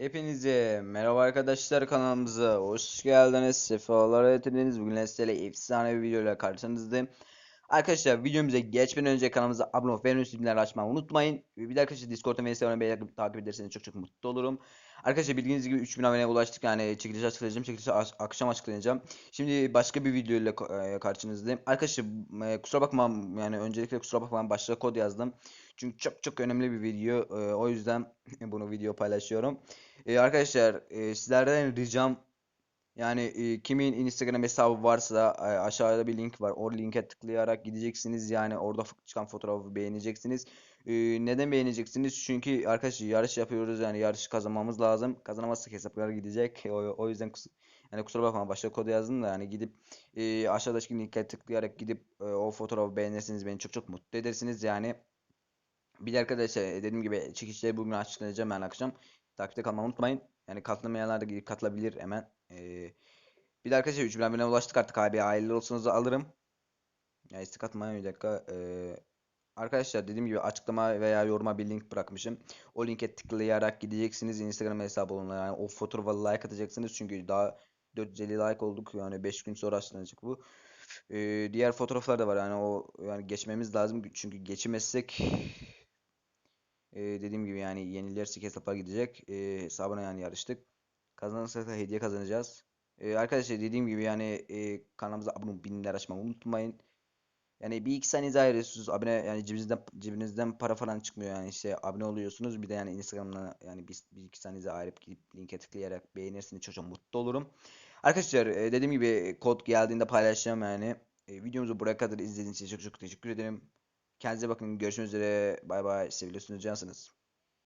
Hepinize merhaba arkadaşlar kanalımıza hoş geldiniz. Sefalar getirdiniz. Bugün sizlerle efsane bir videoyla karşınızdayım. Arkadaşlar videomuza geçmeden önce kanalımıza abone olup beğeni bildirimleri açmayı unutmayın. Bir de arkadaşlar Discord'da ve Instagram'da beni takip ederseniz çok çok mutlu olurum. Arkadaşlar bildiğiniz gibi 3000 aboneye ulaştık. Yani çekiliş açıklayacağım. Çekilişi akşam açıklayacağım. Şimdi başka bir videoyla ko- e, karşınızdayım. Arkadaşlar e, kusura bakma yani öncelikle kusura bakma başlığa kod yazdım. Çünkü çok çok önemli bir video. E, o yüzden bunu video paylaşıyorum. E, arkadaşlar e, sizlerden ricam yani e, kimin Instagram hesabı varsa e, aşağıda bir link var. O linke tıklayarak gideceksiniz. Yani orada çıkan fotoğrafı beğeneceksiniz. E, neden beğeneceksiniz? Çünkü arkadaşlar yarış yapıyoruz. Yani yarış kazanmamız lazım. Kazanamazsak hesaplara gidecek. O, o yüzden kus yani kusura bakma başta kodu yazdım da yani gidip e, aşağıdaki linke tıklayarak gidip e, o fotoğrafı beğenirseniz beni çok çok mutlu edersiniz yani. Bir de arkadaşlar e, dediğim gibi çekişleri bugün açıklayacağım yani akşam. Takipte kalmayı unutmayın. Yani katılmayanlar da gidip katılabilir hemen. Ee, bir de arkadaşlar 3000 abone ulaştık artık abi. Hayırlı olsunuz da alırım. Ya istek atmayın bir dakika. Ee, arkadaşlar dediğim gibi açıklama veya yoruma bir link bırakmışım. O linke tıklayarak gideceksiniz. Instagram hesabı olun. Yani o fotoğrafa like atacaksınız. Çünkü daha 450 like olduk. Yani 5 gün sonra açıklanacak bu. Ee, diğer fotoğraflar da var. Yani o yani geçmemiz lazım. Çünkü geçemezsek ee, dediğim gibi yani yenilersek hesaplar gidecek. Ee, hesabına yani yarıştık. Kazanırsak da hediye kazanacağız. Ee, arkadaşlar dediğim gibi yani e, kanalımıza abone bildirimleri açmayı unutmayın. Yani bir iki saniyenizi ayırıyorsunuz. Abone yani cebinizden cebinizden para falan çıkmıyor yani işte abone oluyorsunuz. Bir de yani Instagram'dan yani bir, bir iki saniyenizi ayırıp gidip linke tıklayarak beğenirsiniz. Çok çok mutlu olurum. Arkadaşlar e, dediğim gibi kod geldiğinde paylaşacağım yani. E, videomuzu buraya kadar izlediğiniz için çok çok teşekkür ederim. Kendinize bakın. Görüşmek üzere. Bay bay. Seviyorsunuz. Cansınız.